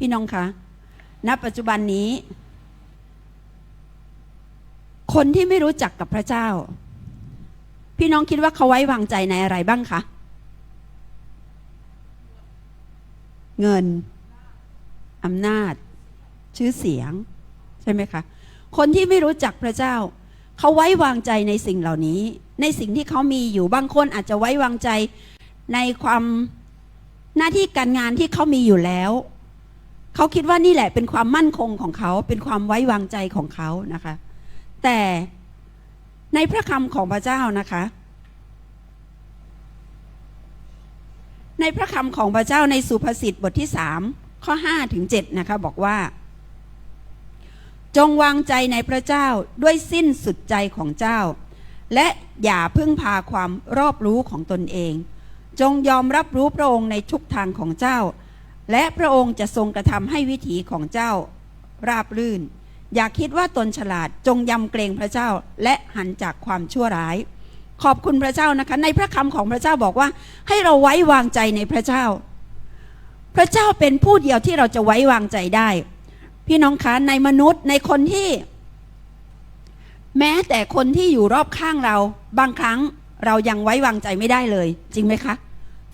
พี่น้องคะณปัจจุบันนี้ คนที่ไม่รู้จักกับพระเจ้า พี่น้องคิดว่าเขาไว้วางใจในอะไรบ้างคะเงินอำนาจ ชื่อเสียง ใช่ไหมคะ คนที่ไม่รู้จักพระเจ้า เขาไว้วางใจในสิ่งเหล่านี้ ในสิ่งที่เขามีอยู่บางคนอาจจะไว้วางใจในความหน้าที่การงานที่เขามีอยู่แล้ว เขาคิดว่านี่แหละเป็นความมั่นคงของเขา เป็นความไว้วางใจของเขานะคะ แต่ในพระคำของพระเจ้านะคะ ในพระคำของพระเจ้าในสุภาษิตบทที่สามข้อห้าถึงเจ็ดนะคะบอกว่า จงวางใจในพระเจ้าด้วยสิ้นสุดใจของเจ้า และอย่าพึ่งพาความรอบรู้ของตนเอง จงยอมรับรู้พระองค์ในทุกทางของเจ้า และพระองค์จะทรงกระทำให้วิถีของเจ้าราบรื่น อย่าคิดว่าตนฉลาดจงยำเกรงพระเจ้าและหันจากความชั่วร้าย ขอบคุณพระเจ้านะคะ ในพระคำของพระเจ้าบอกว่า ให้เราไว้วางใจในพระเจ้า พระเจ้าเป็นผู้เดียวที่เราจะไว้วางใจได้ พี่น้องคะในมนุษย์ในคนที่ แม้แต่คนที่อยู่รอบข้างเรา บางครั้งเรายังไว้วางใจไม่ได้เลย จริงไหมคะ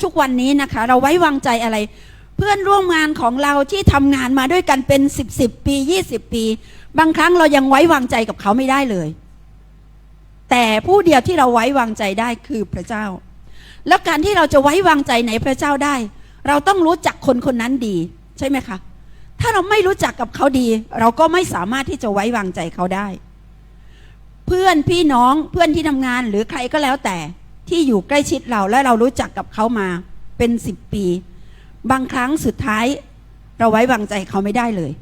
ทุกวันนี้นะคะ เราไว้วางใจอะไร เพื่อนร่วมงานของเราที่ทำงานมาด้วยกันเป็นสิบสิบปียี่สิบปี บางครั้งเรายังไว้วางใจกับเขาไม่ได้เลย แต่ผู้เดียวที่เราไว้วางใจได้คือพระเจ้า แล้วการที่เราจะไว้วางใจในพระเจ้าได้ เราต้องรู้จักคนคนนั้นดี ใช่ไหมคะ ถ้าเราไม่รู้จักกับเขาดี เราก็ไม่สามารถที่จะไว้วางใจเขาได้ เพื่อนพี่น้องเพื่อนที่ทำงานหรือใครก็แล้วแต่ที่อยู่ใกล้ชิดเราและเรารู้จักกับเขามาเป็นสิบปี บางครั้งสุดท้ายเราไว้วางใจเขาไม่ได้เลย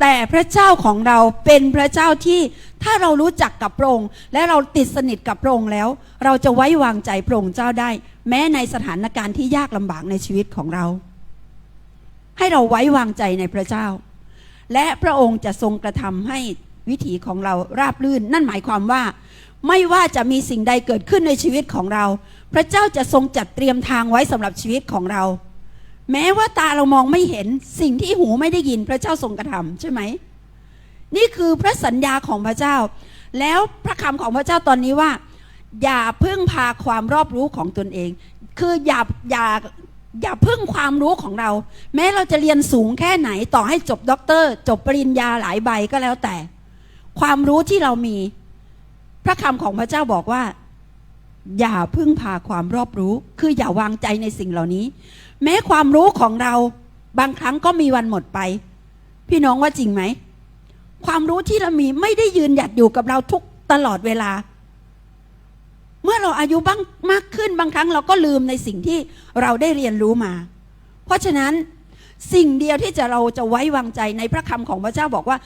แต่พระเจ้าของเราเป็นพระเจ้าที่ถ้าเรารู้จักกับพระองค์และเราติดสนิทกับพระองค์แล้ว เราจะไว้วางใจพระองค์เจ้าได้ แม้ในสถานการณ์ที่ยากลำบากในชีวิตของเรา ให้เราไว้วางใจในพระเจ้า และพระองค์จะทรงกระทำให้วิถีของเราราบรื่น นั่นหมายความว่า ไม่ว่าจะมีสิ่งใดเกิดขึ้นในชีวิตของเรา พระเจ้าจะทรงจัดเตรียมทางไว้สำหรับชีวิตของเรา แม้ว่าตาเรามองไม่เห็นสิ่งที่หูไม่ได้ยินพระเจ้าทรงกระทำใช่ไหม นี่คือพระสัญญาของพระเจ้า แล้วพระคำของพระเจ้าตอนนี้ว่า อย่าพึ่งพาความรอบรู้ของตนเอง คืออย่าอย่าอย่าพึ่งความรู้ของเรา แม้เราจะเรียนสูงแค่ไหนต่อให้จบด็อกเตอร์ จบปริญญาหลายใบก็แล้วแต่ ความรู้ที่เรามี พระคำของพระเจ้าบอกว่า อย่าพึ่งพาความรอบรู้ คืออย่าวางใจในสิ่งเหล่านี้ แม้ความรู้ของเราบางครั้งก็มีวันหมดไป พี่น้องว่าจริงไหม ความรู้ที่เรามีไม่ได้ยืนหยัดอยู่กับเราทุกตลอดเวลา เมื่อเราอายุบ้างมากขึ้นบางครั้งเราก็ลืมในสิ่งที่เราได้เรียนรู้มา เพราะฉะนั้นสิ่งเดียวที่จะเราจะไว้วางใจในพระคำของพระเจ้าบอกว่า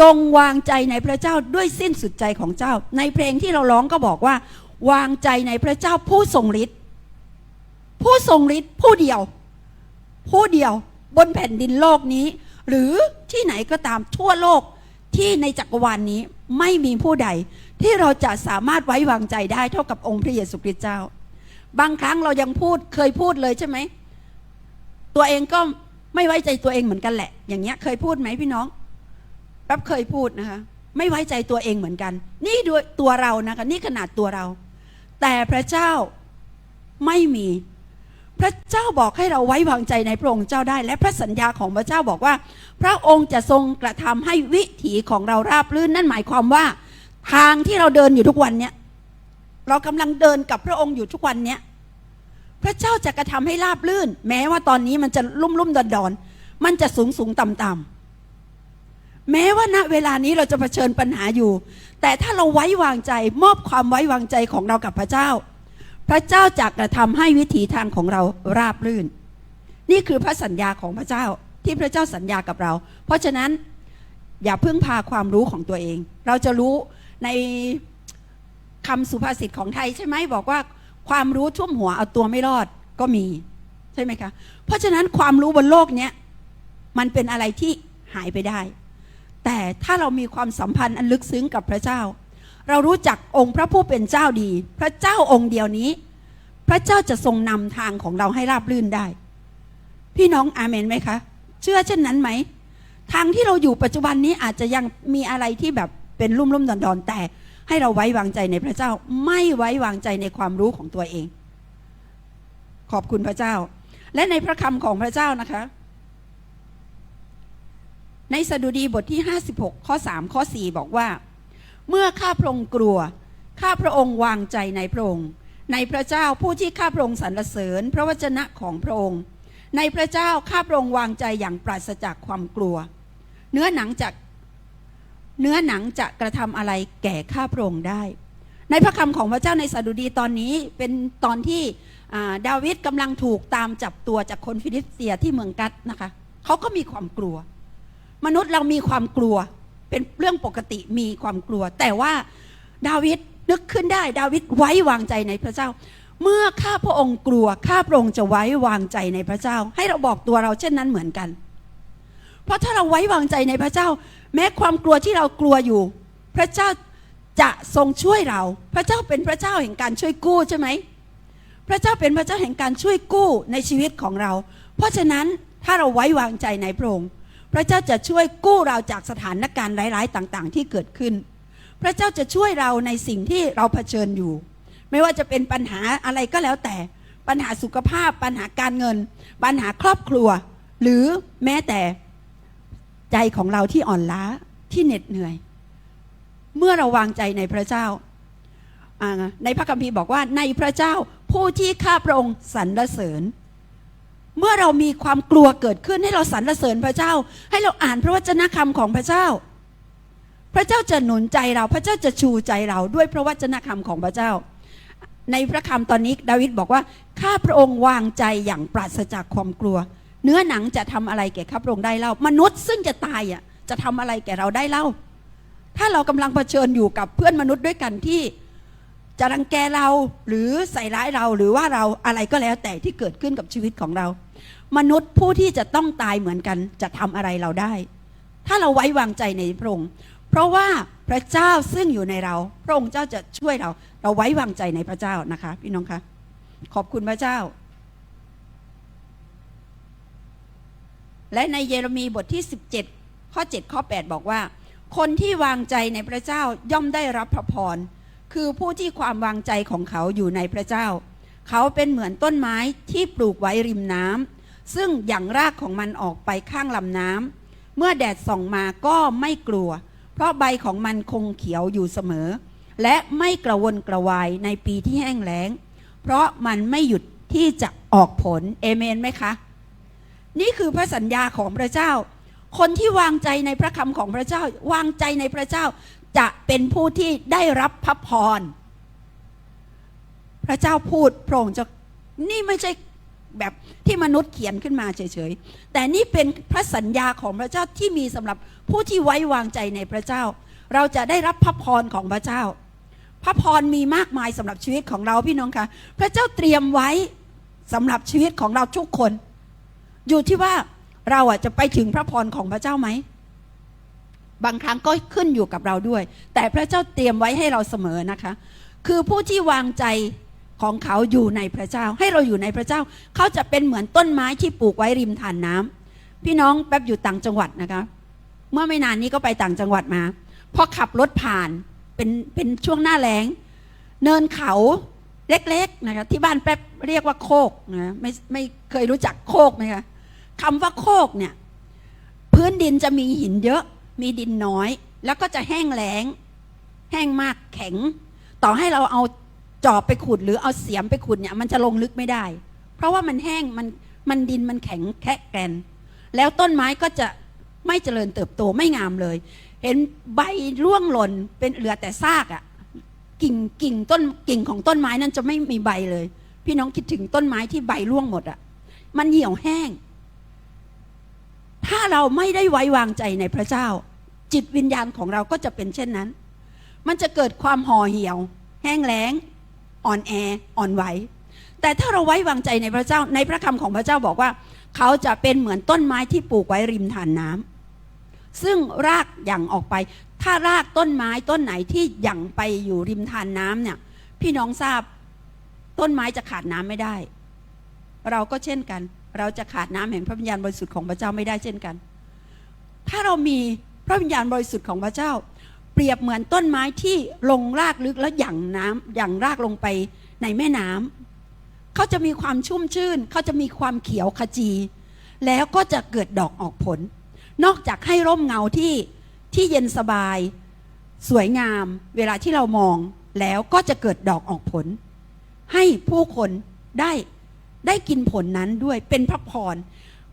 จงวางใจในพระเจ้าด้วยสิ้นสุดใจของเจ้า ในเพลงที่เราร้องก็บอกว่า วางใจในพระเจ้าผู้ทรงฤทธิ์ผู้ทรงฤทธิ์ผู้เดียว ผู้เดียวบนแผ่นดินโลกนี้ หรือที่ไหนก็ตามทั่วโลกที่ในจักรวาลนนี้ไม่มีผู้ใด ที่เราจะสามารถไว้วางใจได้เท่ากับองค์พระเยซูคริสต์เจ้า บางครั้งเรายังพูดเคยพูดเลยใช่ไหม ตัวเองก็ไม่ไว้ใจตัวเองเหมือนกันแหละ อย่างเงี้ยเคยพูดไหมพี่น้องแป๊บเคยพูดนะคะ ไม่ไว้ใจตัวเองเหมือนกัน นี่ด้วยตัวเรานะคะ นี่ขนาดตัวเรา แต่พระเจ้าไม่มี พระเจ้าบอกให้เราไว้วางใจในพระองค์เจ้าได้ และพระสัญญาของพระเจ้าบอกว่า พระองค์จะทรงกระทำให้วิถีของเราราบรื่นนั่นหมายความว่า ทางที่เราเดินอยู่ทุกวันเนี้ยเรากำลังเดินกับพระองค์อยู่ทุกวันเนี้ยพระเจ้าจะกระทำให้ราบรื่น แม้ว่าตอนนี้มันจะลุ่มลุ่มดอนดอนมันจะสูงสูงต่ำต่ำๆ แม้ว่าณเวลานี้เราจะเผชิญปัญหาอยู่ แต่ถ้าเราไว้วางใจมอบความไว้วางใจของเรากับพระเจ้า พระเจ้าจะกระทำให้วิถีทางของเราราบรื่น นี่คือพระสัญญาของพระเจ้าที่พระเจ้าสัญญากับเรา เพราะฉะนั้นอย่าพึ่งพาความรู้ของตัวเอง เราจะรู้ในคำสุภาษิตของไทยใช่ไหมบอกว่าความรู้ท่วมหัวเอาตัวไม่รอดก็มีใช่ไหมคะ เพราะฉะนั้นความรู้บนโลกเนี้ยมันเป็นอะไรที่หายไปได้ แต่ถ้าเรามีความสัมพันธ์อันลึกซึ้งกับพระเจ้า เรารู้จักองค์พระผู้เป็นเจ้าดี พระเจ้าองค์เดียวนี้ พระเจ้าจะทรงนำทางของเราให้ราบรื่นได้ พี่น้องอาเมนไหมคะ เชื่อเช่นนั้นไหม ทางที่เราอยู่ปัจจุบันนี้อาจจะยังมีอะไรที่แบบเป็นรุ่มรุ่มดอนดอนแต่ให้เราไว้วางใจในพระเจ้า ไม่ไว้วางใจในความรู้ของตัวเอง ขอบคุณพระเจ้า และในพระคำของพระเจ้านะคะ ในสดุดีบทที่ 56 ข้อ 3 ข้อ 4 บอกว่า เมื่อข้าพระองค์กลัว ข้าพระองค์วางใจในพระองค์ ในพระเจ้าผู้ที่ข้าพระองค์สรรเสริญ พระวจนะของพระองค์ ในพระเจ้าข้าพระองค์วางใจอย่างปราศจากความกลัว เนื้อหนังจะเนื้อหนังจะกระทำอะไรแก่ข้าพระองค์ได้ ในพระคำของพระเจ้าในสดุดีตอนนี้เป็นตอนที่ดาวิดกำลังถูกตามจับตัวจากคนฟิลิสเตียที่เมืองกัดนะคะเขาก็มีความกลัว มนุษย์เรามีความกลัว เป็นเรื่องปกติมีความกลัว แต่ว่าดาวิดนึกขึ้นได้ ดาวิดไว้วางใจในพระเจ้า เมื่อข้าพระองค์กลัวข้าพระองค์จะไว้วางใจในพระเจ้า ให้เราบอกตัวเราเช่นนั้นเหมือนกัน เพราะถ้าเราไว้วางใจในพระเจ้า แม้ความกลัวที่เรากลัวอยู่ พระเจ้าจะทรงช่วยเรา พระเจ้าเป็นพระเจ้าแห่งการช่วยกู้ใช่ไหมพระเจ้าเป็นพระเจ้าแห่งการช่วยกู้ในชีวิตของเรา เพราะฉะนั้นถ้าเราไว้วางใจในพระองค์ พระเจ้าจะช่วยกู้เราจากสถานการณ์ร้ายๆ ต่างๆ ที่เกิดขึ้น พระเจ้าจะช่วยเราในสิ่งที่เราเผชิญอยู่ ไม่ว่าจะเป็นปัญหาอะไรก็แล้วแต่ ปัญหาสุขภาพ ปัญหาการเงิน ปัญหาครอบครัว หรือแม้แต่ใจของเราที่อ่อนล้าที่เหน็ดเหนื่อย เมื่อเราวางใจในพระเจ้า ในพระคัมภีร์บอกว่าในพระเจ้าผู้ที่ข้าพระองค์สรรเสริญ เมื่อเรามีความกลัวเกิดขึ้นให้เราสรรเสริญพระเจ้า ให้เราอ่านพระวจนะคำของพระเจ้า พระเจ้าจะหนุนใจเราพระเจ้าจะชูใจเราด้วยพระวจนะคำของพระเจ้า ในพระคำตอนนี้ดาวิดบอกว่าข้าพระองค์วางใจอย่างปราศจากความกลัว เนื้อหนังจะทำอะไรแก่ข้าพระองค์ได้เล่ามนุษย์ซึ่งจะตายอะจะทำอะไรแก่เราได้เล่า ถ้าเรากำลังเผชิญอยู่กับเพื่อนมนุษย์ด้วยกันที่จะรังแกเราหรือใส่ร้ายเราหรือว่าเราอะไรก็แล้วแต่ที่เกิดขึ้นกับชีวิตของเรา มนุษย์ผู้ที่จะต้องตายเหมือนกันจะทำอะไรเราได้ ถ้าเราไว้วางใจในพระองค์เพราะว่าพระเจ้าซึ่งอยู่ในเรา พระองค์เจ้าจะช่วยเรา เราไว้วางใจในพระเจ้านะคะ พี่น้องคะขอบคุณพระเจ้า และในเยเรมีบทที่ 17 ข้อ 7 ข้อ 8 บอกว่า คนที่วางใจในพระเจ้าย่อมได้รับพระพรคือผู้ที่ความวางใจของเขาอยู่ในพระเจ้า เขาเป็นเหมือนต้นไม้ที่ปลูกไว้ริมน้ำ ซึ่งอย่างรากของมันออกไปข้างลำน้ำเมื่อแดดส่องมาก็ไม่กลัว เพราะใบของมันคงเขียวอยู่เสมอ และไม่กระวนกระวายในปีที่แห้งแล้ง เพราะมันไม่หยุดที่จะออกผลเอเมนไหมคะ นี่คือพระสัญญาของพระเจ้า คนที่วางใจในพระคำของพระเจ้า วางใจในพระเจ้าจะเป็นผู้ที่ได้รับพระพร พระเจ้าพูดพระองค์จะนี่ไม่ใช่ แบบที่มนุษย์เขียนขึ้นมาเฉยๆ แต่นี่เป็นพระสัญญาของพระเจ้าที่มีสำหรับผู้ที่ไว้วางใจในพระเจ้า เราจะได้รับพระพรของพระเจ้า พระพรมีมากมายสำหรับชีวิตของเราพี่น้องคะพระเจ้าเตรียมไว้สำหรับชีวิตของเราทุกคน อยู่ที่ว่าเราอะจะไปถึงพระพรของพระเจ้าไหมบางครั้งก็ขึ้นอยู่กับเราด้วย แต่พระเจ้าเตรียมไว้ให้เราเสมอนะคะ คือผู้ที่วางใจ ของเขาอยู่ในพระเจ้า ให้เราอยู่ในพระเจ้า เขาจะเป็นเหมือนต้นไม้ที่ปลูกไว้ริมทานน้ำพี่น้องแป๊บอยู่ต่างจังหวัดนะคะ เมื่อไม่นานนี้ก็ไปต่างจังหวัดมาพอขับรถผ่านเป็นเป็นช่วงหน้าแล้ง เนินเขาเล็กๆนะคะที่บ้านแป๊บเรียกว่าโคกนะไม่ไม่เคยรู้จักโคกไหมคะคำว่าโคกเนี่ยพื้นดินจะมีหินเยอะ มีดินน้อย แล้วก็จะแห้งแล้ง แห้งมากแข็ง ต่อให้เราเอา จอบไปขุดหรือเอาเสียมไปขุดเนี่ยมันจะลงลึกไม่ได้ เพราะว่ามันแห้งมันมันดินมันแข็งแค่แกรนแล้วต้นไม้ก็จะไม่เจริญเติบโตไม่งามเลย เห็นใบร่วงหล่นเป็นเหลือแต่ซากอะ่ะกิ่งกิ่งต้นกิ่งของต้นไม้นั้นจะไม่มีใบเลย พี่น้องคิดถึงต้นไม้ที่ใบร่วงหมดอะ่ะมันเหี่ยวแห้ง ถ้าเราไม่ได้ไว้วางใจในพระเจ้า จิตวิญญาณของเราก็จะเป็นเช่นนั้น มันจะเกิดความห่อเหี่ยว แห้งแล้ง อ่อนแออ่อนไหว แต่ถ้าเราไว้วางใจในพระเจ้าในพระคำของพระเจ้าบอกว่า เขาจะเป็นเหมือนต้นไม้ที่ปลูกไว้ริมทานน้ำซึ่งรากหยั่งออกไป ถ้ารากต้นไม้ต้นไหนที่หยั่งไปอยู่ริมทานน้ำเนี่ย พี่น้องทราบต้นไม้จะขาดน้ำไม่ได้ เราก็เช่นกัน เราจะขาดน้ำแห่งพระวิญญาณบริสุทธิ์ของพระเจ้าไม่ได้เช่นกัน ถ้าเรามีพระวิญญาณบริสุทธิ์ของพระเจ้า เปรียบเหมือนต้นไม้ที่ลงรากลึกแล้วหยั่งน้ำหยั่งรากลงไปในแม่น้ำเขาจะมีความชุ่มชื่นเขาจะมีความเขียวขจี แล้วก็จะเกิดดอกออกผล นอกจากให้ร่มเงาที่ที่เย็นสบาย สวยงาม เวลาที่เรามองแล้วก็จะเกิดดอกออกผล ให้ผู้คนได้ได้กินผลนั้นด้วยเป็นพระพร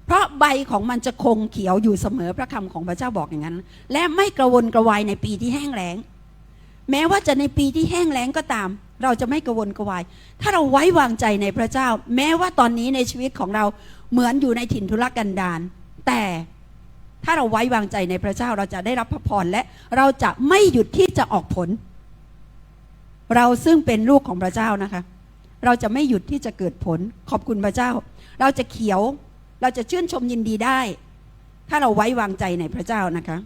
เพราะใบของมันจะคงเขียวอยู่เสมอพระคำของพระเจ้าบอกอย่างนั้น และไม่กระวนกระวายในปีที่แห้งแล้ง แม้ว่าจะในปีที่แห้งแล้งก็ตาม เราจะไม่กระวนกระวาย ถ้าเราไว้วางใจในพระเจ้า แม้ว่าตอนนี้ในชีวิตของเราเหมือนอยู่ในถิ่นทุรกันดารแต่ถ้าเราไว้วางใจในพระเจ้าเราจะได้รับพระพรและเราจะไม่หยุดที่จะออกผล เราซึ่งเป็นลูกของพระเจ้านะคะ เราจะไม่หยุดที่จะเกิดผล ขอบคุณพระเจ้า เราจะเขียว เราจะชื่นชมยินดีได้ ถ้าเราไว้วางใจในพระเจ้านะคะ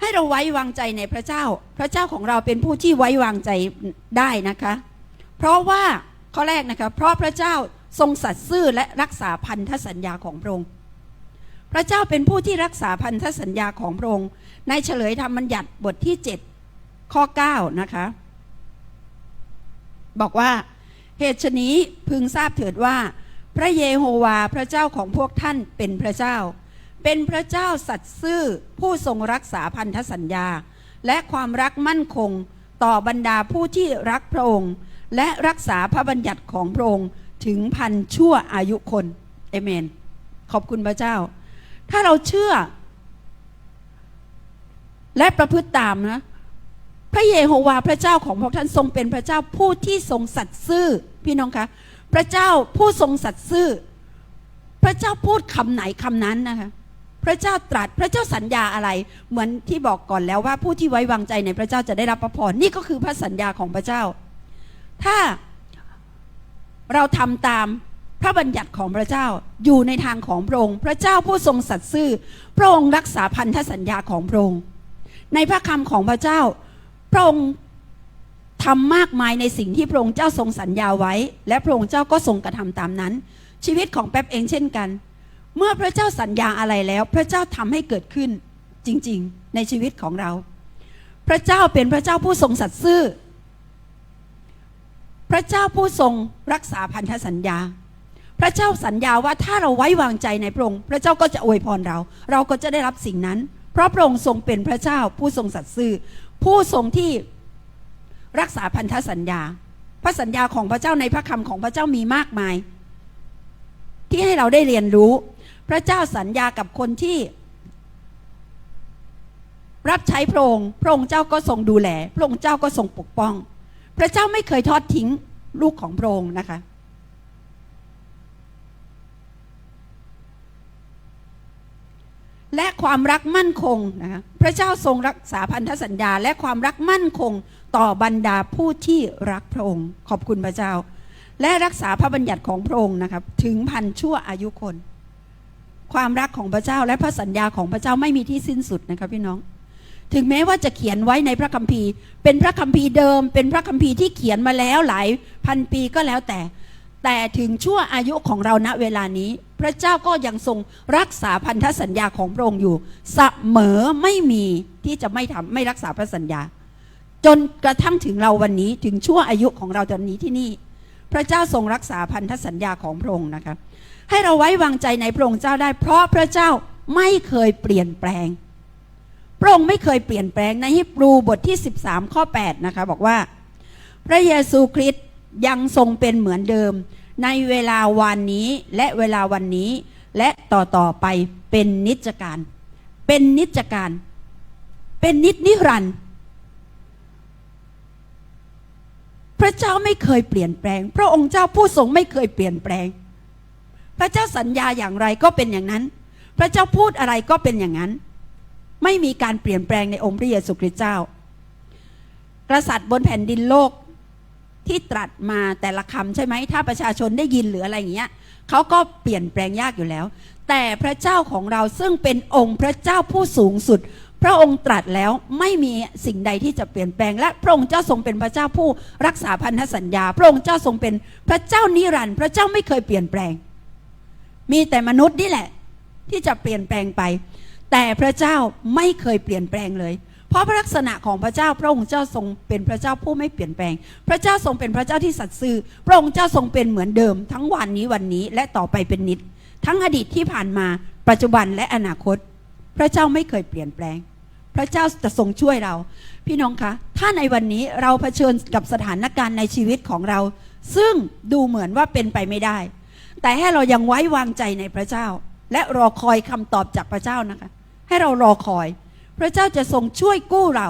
ให้เราไว้วางใจในพระเจ้า พระเจ้าของเราเป็นผู้ที่ไว้วางใจได้นะคะ เพราะว่าข้อแรกนะคะเพราะพระเจ้าทรงสัตย์ซื่อและรักษาพันธสัญญาของพระองค์พระเจ้าเป็นผู้ที่รักษาพันธสัญญาของพระองค์ในเฉลยธรรมบัญญัติบทที่ 7 ข้อ 9 นะคะ บอกว่า เหตุฉนี้พึงทราบเถิดว่า พระเยโฮวาพระเจ้าของพวกท่านเป็นพระเจ้า เป็นพระเจ้าสัตย์ซื่อผู้ทรงรักษาพันธสัญญา และความรักมั่นคงต่อบรรดาผู้ที่รักพระองค์ และรักษาพระบัญญัติของพระองค์ถึงพันชั่วอายุคนเอเมน ขอบคุณพระเจ้า ถ้าเราเชื่อ และประพฤติตามนะ พระเยโฮวาห์พระเจ้าของพวกท่านทรงเป็นพระเจ้าผู้ที่ทรงสัตย์ซื่อพี่น้องคะพระเจ้าผู้ทรงสัตย์ซื่อ พระเจ้าพูดคำไหนคำนั้นนะคะพระเจ้าตรัสพระเจ้าสัญญาอะไร เหมือนที่บอกก่อนแล้วว่าผู้ที่ไว้วางใจในพระเจ้าจะได้รับพระพรนี่ก็คือพระสัญญาของพระเจ้า ถ้าเราทำตามพระบัญญัติของพระเจ้าอยู่ในทางของพระองค์ พระเจ้าผู้ทรงสัตย์ซื่อ พระองค์รักษาพันธสัญญาของพระองค์ในพระคำของพระเจ้า พระองค์ทำมากมายในสิ่งที่พระองค์เจ้าทรงสัญญาไว้ และพระองค์เจ้าก็ทรงกระทำตามนั้น ชีวิตของแป๊บเองเช่นกัน เมื่อพระเจ้าสัญญาอะไรแล้ว พระเจ้าทำให้เกิดขึ้นจริงๆ ในชีวิตของเรา พระเจ้าเป็นพระเจ้าผู้ทรงสัตย์ซื่อ พระเจ้าผู้ทรงรักษาพันธสัญญา พระเจ้าสัญญาว่าถ้าเราไว้วางใจในพระองค์ พระเจ้าก็จะอวยพรเรา เราก็จะได้รับสิ่งนั้น เพราะพระองค์ทรงเป็นพระเจ้าผู้ทรงสัตย์ซื่อ ผู้ทรงที่รักษาพันธสัญญา พระสัญญาของพระเจ้าในพระคำของพระเจ้ามีมากมาย ที่ให้เราได้เรียนรู้ พระเจ้าสัญญากับคนที่ รับใช้พระองค์พระองค์เจ้าก็ทรงดูแล พระองค์เจ้าก็ทรงปกป้อง พระเจ้าไม่เคยทอดทิ้งลูกของพระองค์นะคะ และความรักมั่นคงนะคะพระเจ้าทรงรักษาพันธสัญญา และความรักมั่นคงต่อบรรดาผู้ที่รักพระองค์ ขอบคุณพระเจ้า และรักษาพระบัญญัติของพระองค์นะครับถึงพันชั่วอายุคน ความรักของพระเจ้าและพระสัญญาของพระเจ้าไม่มีที่สิ้นสุดนะครับพี่น้อง ถึงแม้ว่าจะเขียนไว้ในพระคัมภีร์ เป็นพระคัมภีร์เดิม เป็นพระคัมภีร์ที่เขียนมาแล้วหลายพันปีก็แล้วแต่ แต่ถึงชั่วอายุของเราณเวลานี้ พระเจ้าก็ยังทรงรักษาพันธสัญญาของพระองค์อยู่เสมอไม่มีที่จะไม่ทำไม่รักษาพระสัญญา จนกระทั่งถึงเราวันนี้ถึงชั่วอายุของเราตอนนี้ที่นี่ พระเจ้าทรงรักษาพันธสัญญาของพระองค์นะคะให้เราไว้วางใจในพระองค์เจ้าได้ เพราะพระเจ้าไม่เคยเปลี่ยนแปลง พระองค์ไม่เคยเปลี่ยนแปลงในฮิบรูบทที่ 13 ข้อ 8 นะคะ บอกว่า พระเยซูคริสต์ ยังทรงเป็นเหมือนเดิม ในเวลาวันนี้และเวลาวันนี้ และต่อต่อไปเป็นนิจการ เป็นนิจการ เป็นนิจนิรันดร์พระเจ้าไม่เคยเปลี่ยนแปลง พระองค์เจ้าผู้ทรงไม่เคยเปลี่ยนแปลง พระเจ้าสัญญาอย่างไรก็เป็นอย่างนั้น พระเจ้าพูดอะไรก็เป็นอย่างนั้น ไม่มีการเปลี่ยนแปลงในองค์พระเยซูคริสต์เจ้า กษัตริย์บนแผ่นดินโลก ที่ตรัสมาแต่ละคำใช่ไหมถ้าประชาชนได้ยินหรืออะไรอย่างเงี้ยเขาก็เปลี่ยนแปลงยากอยู่แล้ว แต่พระเจ้าของเราซึ่งเป็นองค์พระเจ้าผู้สูงสุด พระองค์ตรัสแล้วไม่มีสิ่งใดที่จะเปลี่ยนแปลง และพระองค์เจ้าทรงเป็นพระเจ้าผู้รักษาพันธสัญญา พระองค์เจ้าทรงเป็นพระเจ้านิรันดร์พระเจ้าไม่เคยเปลี่ยนแปลง มีแต่มนุษย์นี่แหละ ที่จะเปลี่ยนแปลงไป แต่พระเจ้าไม่เคยเปลี่ยนแปลงเลย เพราะพระลักษณะของพระเจ้า พระองค์เจ้าทรงเป็นพระเจ้าผู้ไม่เปลี่ยนแปลง พระเจ้าทรงเป็นพระเจ้าที่สัตย์ซื่อ พระองค์เจ้าทรงเป็นเหมือนเดิม ทั้งวันนี้วันนี้และต่อไปเป็นนิด ทั้งอดีตที่ผ่านมาปัจจุบันและอนาคต พระเจ้าไม่เคยเปลี่ยนแปลง พระเจ้าจะทรงช่วยเรา พี่น้องคะ ถ้าในวันนี้เราเผชิญกับสถานการณ์ในชีวิตของเรา ซึ่งดูเหมือนว่าเป็นไปไม่ได้ แต่ให้เรายังไว้วางใจในพระเจ้า และรอคอยคำตอบจากพระเจ้านะคะ ให้เรารอคอย พระเจ้าจะทรงช่วยกู้เรา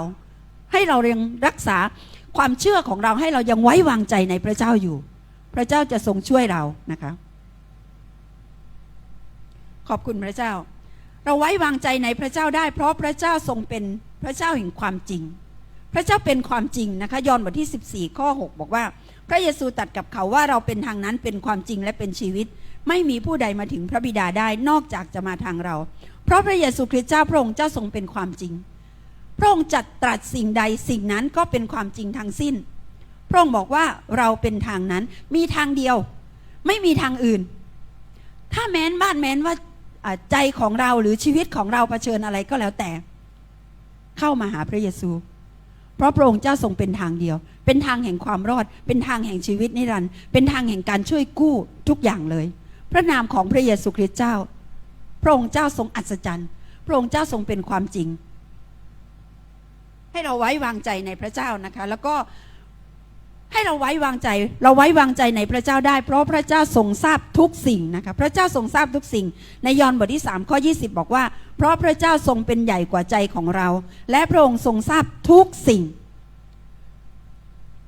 ให้เรายังรักษาความเชื่อของเราให้เรายังไว้วางใจในพระเจ้าอยู่ พระเจ้าจะทรงช่วยเรานะคะ ขอบคุณพระเจ้า เราไว้วางใจในพระเจ้าได้ เพราะพระเจ้าทรงเป็นพระเจ้าแห่งความจริง พระเจ้าเป็นความจริงนะคะยอห์นบทที่ 14 ข้อ 6 บอกว่า พระเยซูตัดกับเขาว่าเราเป็นทางนั้นเป็นความจริงและเป็นชีวิต ไม่มีผู้ใดมาถึงพระบิดาได้นอกจากจะมาทางเรา เพราะพระเยซูคริสต์เจ้าพระองค์เจ้าทรงเป็นความจริง พระองค์จัดตรัสสิ่งใดสิ่งนั้นก็เป็นความจริงทั้งสิ้น พระองค์บอกว่าเราเป็นทางนั้นมีทางเดียว ไม่มีทางอื่น ถ้าแม้นบ้านแม้นว่าอ่าใจของเราหรือชีวิตของเราเผชิญอะไรก็แล้วแต่ เข้ามาหาพระเยซู เพราะพระองค์เจ้าทรงเป็นทางเดียว เป็นทางแห่งความรอด เป็นทางแห่งชีวิตนิรันดร์เป็นทางแห่งการช่วยกู้ทุกอย่างเลย พระนามของพระเยซูคริสต์เจ้า พระองค์เจ้าทรงอัศจรรย์ พระองค์เจ้าทรงเป็นความจริง ให้เราไว้วางใจในพระเจ้านะคะ แล้วก็ให้เราไว้วางใจ เราไว้วางใจในพระเจ้าได้ เพราะพระเจ้าทรงทราบทุกสิ่งนะคะ พระเจ้าทรงทราบทุกสิ่ง ในยอห์นบทที่3ข้อ20 บอกว่า เพราะพระเจ้าทรงเป็นใหญ่กว่าใจของเรา และพระองค์ทรงทราบทุกสิ่ง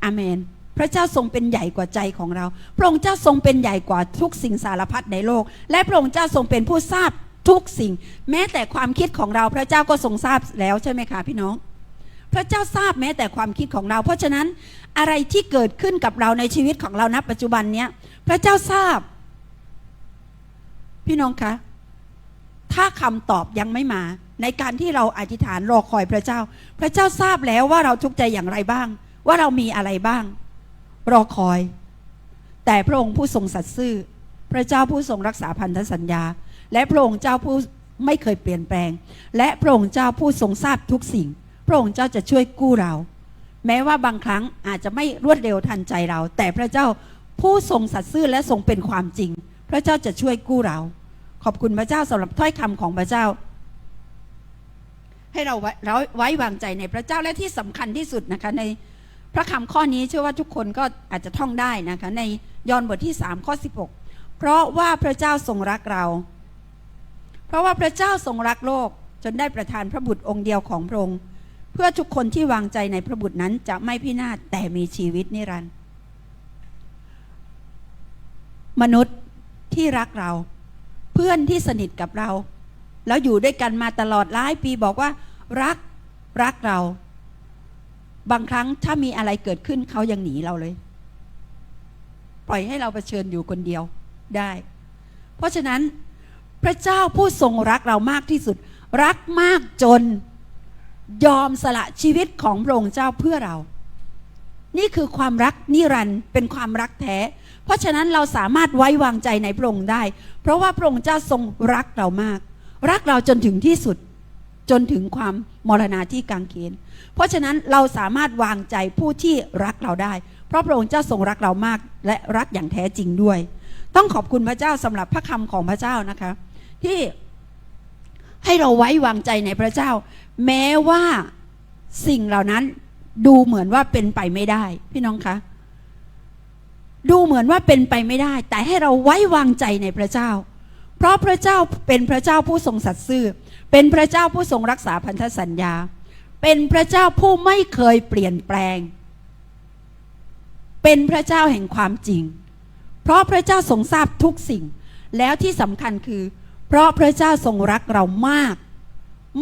อาเมน พระเจ้าทรงเป็นใหญ่กว่าใจของเรา พระองค์เจ้าทรงเป็นใหญ่กว่าทุกสิ่งสารพัดในโลก และพระองค์เจ้าทรงเป็นผู้ทราบ ทุกสิ่ง แม้แต่ความคิดของเราพระเจ้าก็ทรงทราบแล้วใช่ไหมคะพี่น้อง พระเจ้าทราบแม้แต่ความคิดของเรา เพราะฉะนั้นอะไรที่เกิดขึ้นกับเราในชีวิตของเราณปัจจุบันเนี้ยพระเจ้าทราบ พี่น้องคะถ้าคำตอบยังไม่มา ในการที่เราอธิษฐานรอคอยพระเจ้า พระเจ้าทราบแล้วว่าเราทุกข์ใจอย่างไรบ้าง ว่าเรามีอะไรบ้าง รอคอย แต่พระองค์ผู้ทรงสัตย์ซื่อ พระเจ้าผู้ทรงรักษาพันธสัญญา และพระองค์เจ้าผู้ไม่เคยเปลี่ยนแปลง และพระองค์เจ้าผู้ทรงทราบทุกสิ่ง พระองค์เจ้าจะช่วยกู้เรา แม้ว่าบางครั้งอาจจะไม่รวดเร็วทันใจเรา แต่พระเจ้าผู้ทรงสัตย์ซื่อและทรงเป็นความจริง พระเจ้าจะช่วยกู้เรา ขอบคุณพระเจ้าสำหรับถ้อยคำของพระเจ้า ให้เราไว้เราไววางใจในพระเจ้าและที่สำคัญที่สุดนะคะในพระคำข้อนี้เชื่อว่าทุกคนก็อาจจะท่องได้นะคะในยอห์นบทที่3ข้อ16 เพราะว่าพระเจ้าทรงรักเรา เพราะว่าพระเจ้าทรงรักโลกจนได้ประทานพระบุตรองค์เดียวของพระองค์เพื่อทุกคนที่วางใจในพระบุตรนั้นจะไม่พินาศแต่มีชีวิตนิรันดร์มนุษย์ที่รักเรา เพื่อนที่สนิทกับเรา แล้วอยู่ด้วยกันมาตลอดหลายปีบอกว่า รักรักเรา บางครั้งถ้ามีอะไรเกิดขึ้นเขายังหนีเราเลย ปล่อยให้เราเผชิญอยู่คนเดียวได้ เพราะฉะนั้น พระเจ้าผู้ทรงรักเรามากที่สุด รักมากจนยอมสละชีวิตของพระองค์เจ้าเพื่อเรา นี่คือความรักนิรันด์เป็นความรักแท้ เพราะฉะนั้นเราสามารถไว้วางใจในพระองค์ได้ เพราะว่าพระองค์เจ้าทรงรักเรามาก รักเราจนถึงที่สุด จนถึงความมรณาที่กางเขน เพราะฉะนั้นเราสามารถวางใจผู้ที่รักเราได้ เพราะพระองค์เจ้าทรงรักเรามาก และรักอย่างแท้จริงด้วย ต้องขอบคุณพระเจ้าสำหรับพระคำของพระเจ้านะคะ ที่ให้เราไว้วางใจในพระเจ้า แม้ว่าสิ่งเหล่านั้นดูเหมือนว่าเป็นไปไม่ได้ พี่น้องคะดูเหมือนว่าเป็นไปไม่ได้ แต่ให้เราไว้วางใจในพระเจ้า เพราะพระเจ้าเป็นพระเจ้าผู้ทรงสัตย์ซื่อ เป็นพระเจ้าผู้ทรงรักษาพันธสัญญา เป็นพระเจ้าผู้ไม่เคยเปลี่ยนแปลง เป็นพระเจ้าแห่งความจริง เพราะพระเจ้าทรงทราบทุกสิ่ง แล้วที่สำคัญคือ เพราะพระเจ้าทรงรักเรามาก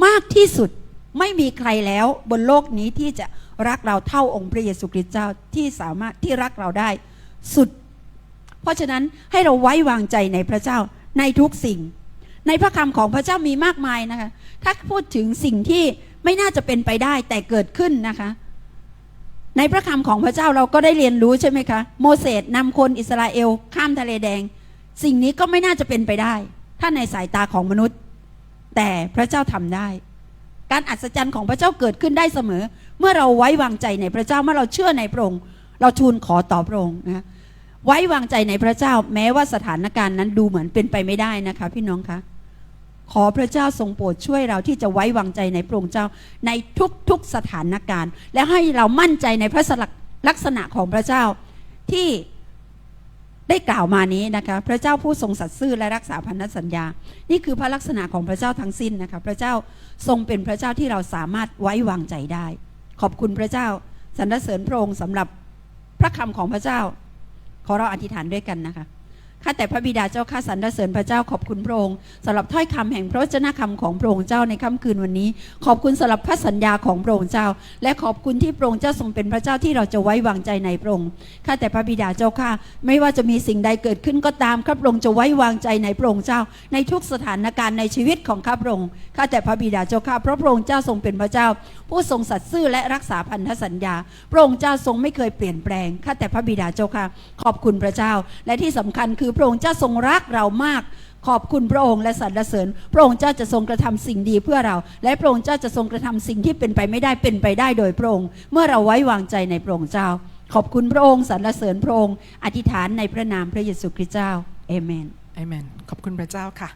มากที่สุดไม่มีใครแล้วบนโลกนี้ที่จะรักเราเท่าองค์พระเยซูคริสต์เจ้าที่สามารถที่รักเราได้สุด เพราะฉะนั้นให้เราไว้วางใจในพระเจ้าในทุกสิ่ง ในพระคำของพระเจ้ามีมากมายนะคะ ถ้าพูดถึงสิ่งที่ไม่น่าจะเป็นไปได้แต่เกิดขึ้นนะคะ ในพระคำของพระเจ้าเราก็ได้เรียนรู้ใช่ไหมคะ โมเสสนำคนอิสราเอลข้ามทะเลแดง สิ่งนี้ก็ไม่น่าจะเป็นไปได้ ถ้าในสายตาของมนุษย์ แต่พระเจ้าทำได้ การอัศจรรย์ของพระเจ้าเกิดขึ้นได้เสมอ เมื่อเราไว้วางใจในพระเจ้าเมื่อเราเชื่อในพระองค์เราทูลขอต่อพระองค์นะไว้วางใจในพระเจ้าแม้ว่าสถานการณ์นั้นดูเหมือนเป็นไปไม่ได้นะคะ พี่น้องคะขอพระเจ้าทรงโปรดช่วยเราที่จะไว้วางใจในพระองค์เจ้าในทุกๆสถานการณ์ และให้เรามั่นใจในพระลักษณะของพระเจ้าที่ ได้กล่าวมานี้นะคะพระเจ้าผู้ทรงสัตย์ซื่อและรักษาพันธสัญญา นี่คือพระลักษณะของพระเจ้าทั้งสิ้นนะคะพระเจ้าทรงเป็นพระเจ้าที่เราสามารถไว้วางใจได้ ขอบคุณพระเจ้าสรรเสริญพระองค์สำหรับพระคำของพระเจ้า ขอเราอธิษฐานด้วยกันนะคะ ข้าแต่พระบิดาเจ้าข้าสรรเสริญพระเจ้าขอบคุณพระองค์สำหรับถ้อยคำแห่งพระวจนะคำของพระองค์เจ้าในค่ำคืนวันนี้ ขอบคุณสำหรับพระสัญญาของพระองค์เจ้า และขอบคุณที่พระองค์เจ้าทรงเป็นพระเจ้าที่เราจะไว้วางใจในพระองค์ข้าแต่พระบิดาเจ้าข้าไม่ว่าจะมีสิ่งใดเกิดขึ้นก็ตามข้าพระองค์จะไว้วางใจในพระองค์เจ้า ในทุกสถานการณ์ในชีวิตของข้าพระองค์ข้าแต่พระบิดาเจ้าข้าเพราะพระองค์เจ้าทรงเป็นพระเจ้า ผู้ทรงสัตย์ซื่อและรักษาพันธสัญญา พระองค์เจ้าทรงไม่เคยเปลี่ยนแปลงข้าแต่พระบิดาเจ้าค่ะขอบคุณพระเจ้า และที่สำคัญคือพระองค์เจ้าทรงรักเรามาก ขอบคุณพระองค์และสรรเสริญ พระองค์เจ้าจะทรงกระทำสิ่งดีเพื่อเรา และพระองค์เจ้าจะทรงกระทำสิ่งที่เป็นไปไม่ได้เป็นไปได้โดยพระองค์ เมื่อเราไว้วางใจในพระองค์เจ้า ขอบคุณพระองค์สรรเสริญพระองค์ อธิษฐานในพระนามพระเยซูคริสต์เจ้าเอเมนเอเมน ขอบคุณพระเจ้าค่ะ